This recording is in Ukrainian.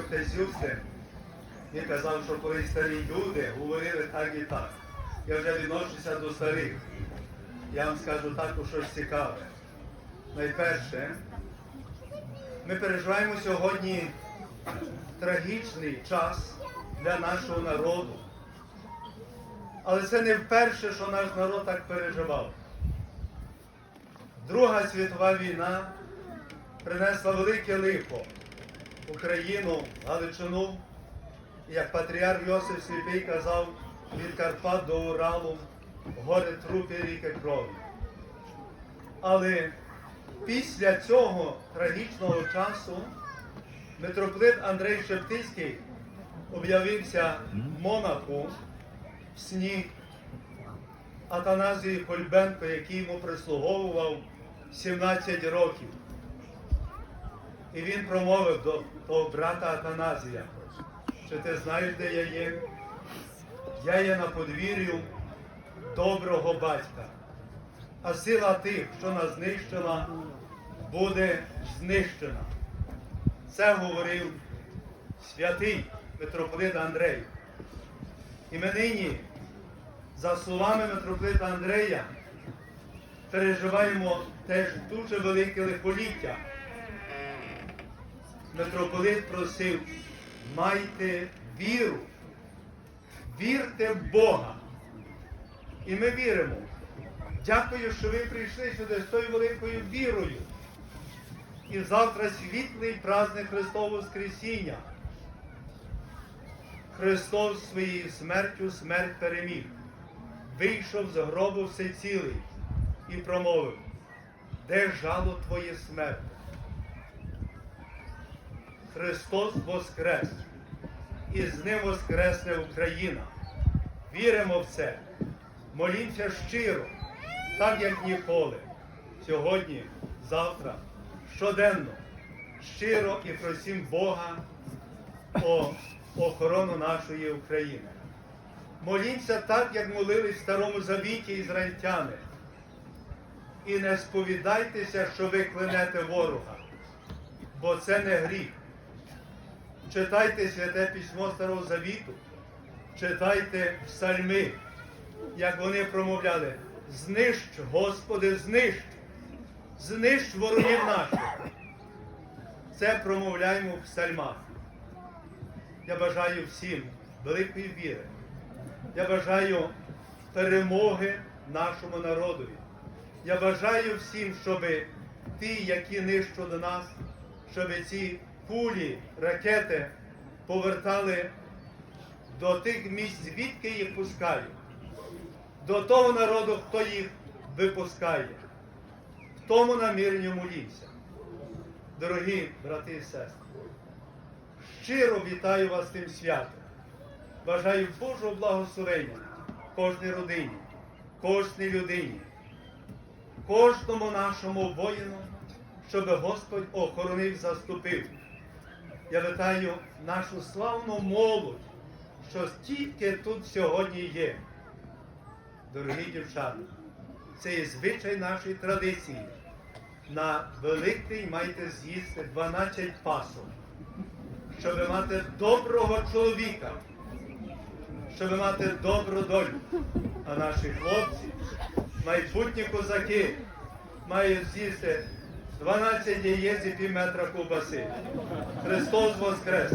отець Юстин, він казав, що коли старі люди говорили так і так. Я вже відношуся до старих. Я вам скажу також щось цікаве. Найперше, ми переживаємо сьогодні трагічний час для нашого народу. Але це не вперше, що наш народ так переживав. Друга світова війна принесла велике лихо Україну, Галичину, як патріарх Йосиф Сліпий казав, від Карпат до Уралу, гори трупи ріки крові. Але після цього трагічного часу митрополит Андрей Шептицький об'явився в Монаку в сні Атаназії Кольбенко, який йому прислуговував 17 років. І він промовив до того брата Атаназія, що ти знаєш, де я є? Я є на подвір'ю доброго батька. А сила тих, що нас знищила, буде знищена. Це говорив святий митрополит Андрей. І ми нині, за словами митрополита Андрея, переживаємо теж дуже велике лихоліття. Митрополит просив, майте віру, вірте в Бога. І ми віримо. Дякую, що ви прийшли сюди з тою великою вірою. І завтра світлий праздник Христового Воскресіння. Христос своєю смертю смерть переміг. Вийшов з гробу всецілий і промовив, де жало твоє смерть? Христос Воскрес, і з ним Воскресне Україна. Віримо в це, молімося щиро, так як ніколи. Сьогодні, завтра, щоденно, щиро і просім Бога о охорону нашої України. Молімося так, як молились в Старому Завіті ізраїльтяни. І не сповідайтеся, що ви клянете ворога, бо це не гріх. Читайте святе письмо Старого Завіту, читайте псальми, як вони промовляли, знищ, Господи, знищ, знищ ворогів наших. Це промовляємо в псальмах. Я бажаю всім великої віри. Я бажаю перемоги нашому народові. Я бажаю всім, щоб ті, які нищили нас, щоб ці кулі, ракети повертали до тих місць, звідки їх пускають, до того народу, хто їх випускає. В тому наміренню молімся. Дорогі брати і сестри, щиро вітаю вас тим святом. Бажаю Божого благословення кожній родині, кожній людині, кожному нашому воїну, щоб Господь охоронив, заступив. Я вітаю нашу славну молодь, що тільки тут сьогодні є. Дорогі дівчата, це є звичай нашої традиції. На Великдень маєте з'їсти 12 пасок, щоб мати доброго чоловіка, щоб мати добру долю. А наші хлопці, майбутні козаки, мають з'їсти 12 яєць і пів метра ковбаси. Христос Воскрес!